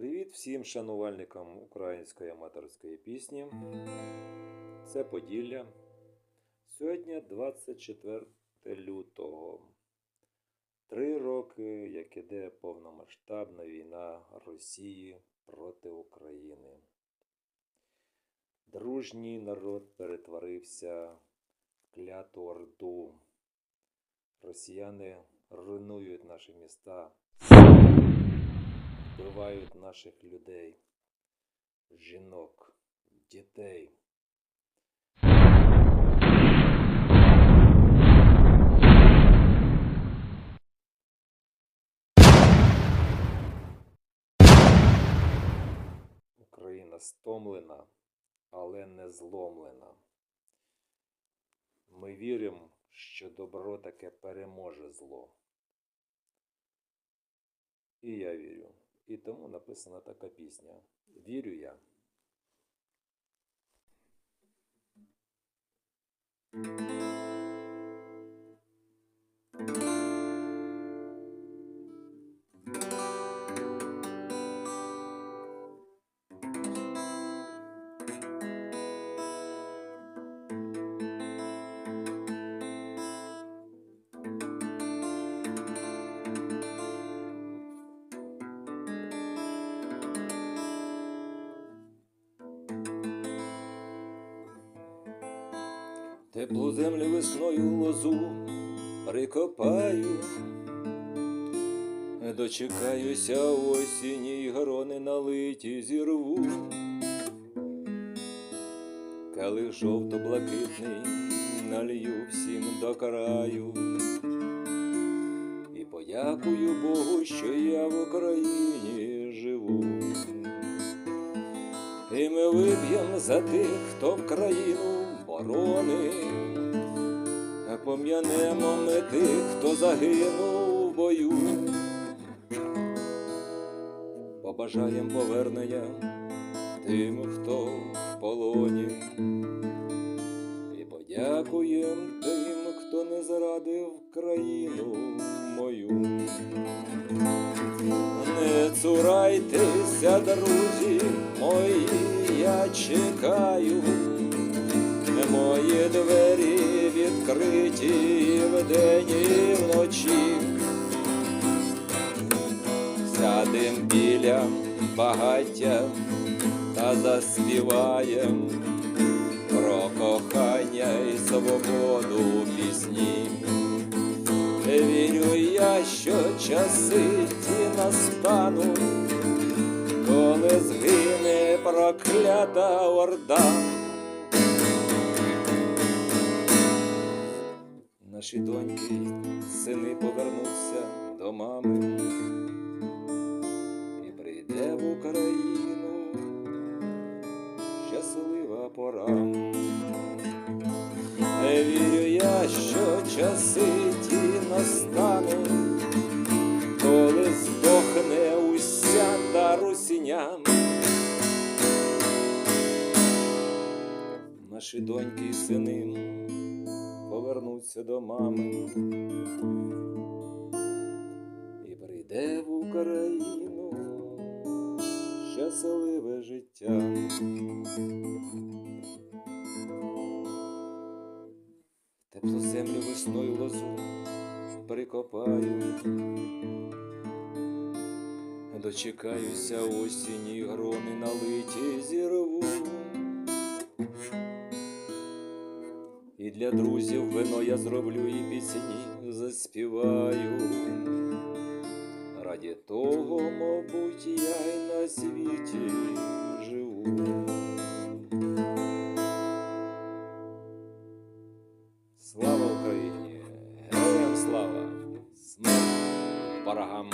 Привіт всім шанувальникам української аматорської пісні. Це Поділля. Сьогодні 24 лютого. Три роки, як іде повномасштабна війна Росії проти України. Дружній народ перетворився в кляту орду. Росіяни руйнують наші міста, вбивають наших людей, жінок, дітей. Україна стомлена, але не зломлена. Ми віримо, що добро таке переможе зло. І я вірю. І тому написана така пісня. Вірю я. Теплу землю весною лозу прикопаю, дочекаюся осінні й грони налиті зірву. Калих жовто-блакитний налью всім до краю. І подякую Богу, що я в Україні живу. І ми вип'єм за тих, хто в країну а пом'янемо ми тих, хто загинув в бою. Побажаєм повернення тим, хто в полоні, і подякуєм тим, хто не зрадив країну мою. Не цурайтеся, друзі мої, я чекаю, мої двері відкриті вдень і вночі. Сядем біля багаття та заспіваєм про кохання і свободу пісні. Вірю я, що часи ті настануть, коли згине проклята орда. Наші доньки, сини повернуться до мами і прийде в Україну щаслива пора. Не Вірю я, що часи ті настануть, коли здохне уся та русіня. Наші доньки і сини повернуться до мами і прийде в Україну щасливе життя. Теплу землю весною лозу прикопаю, дочекаюся осінні грони налиті зірву. Для друзів вино я зроблю і пісні заспіваю. Раді того, мабуть, я й на світі живу. Слава Україні! Героям слава! Смерть ворогам!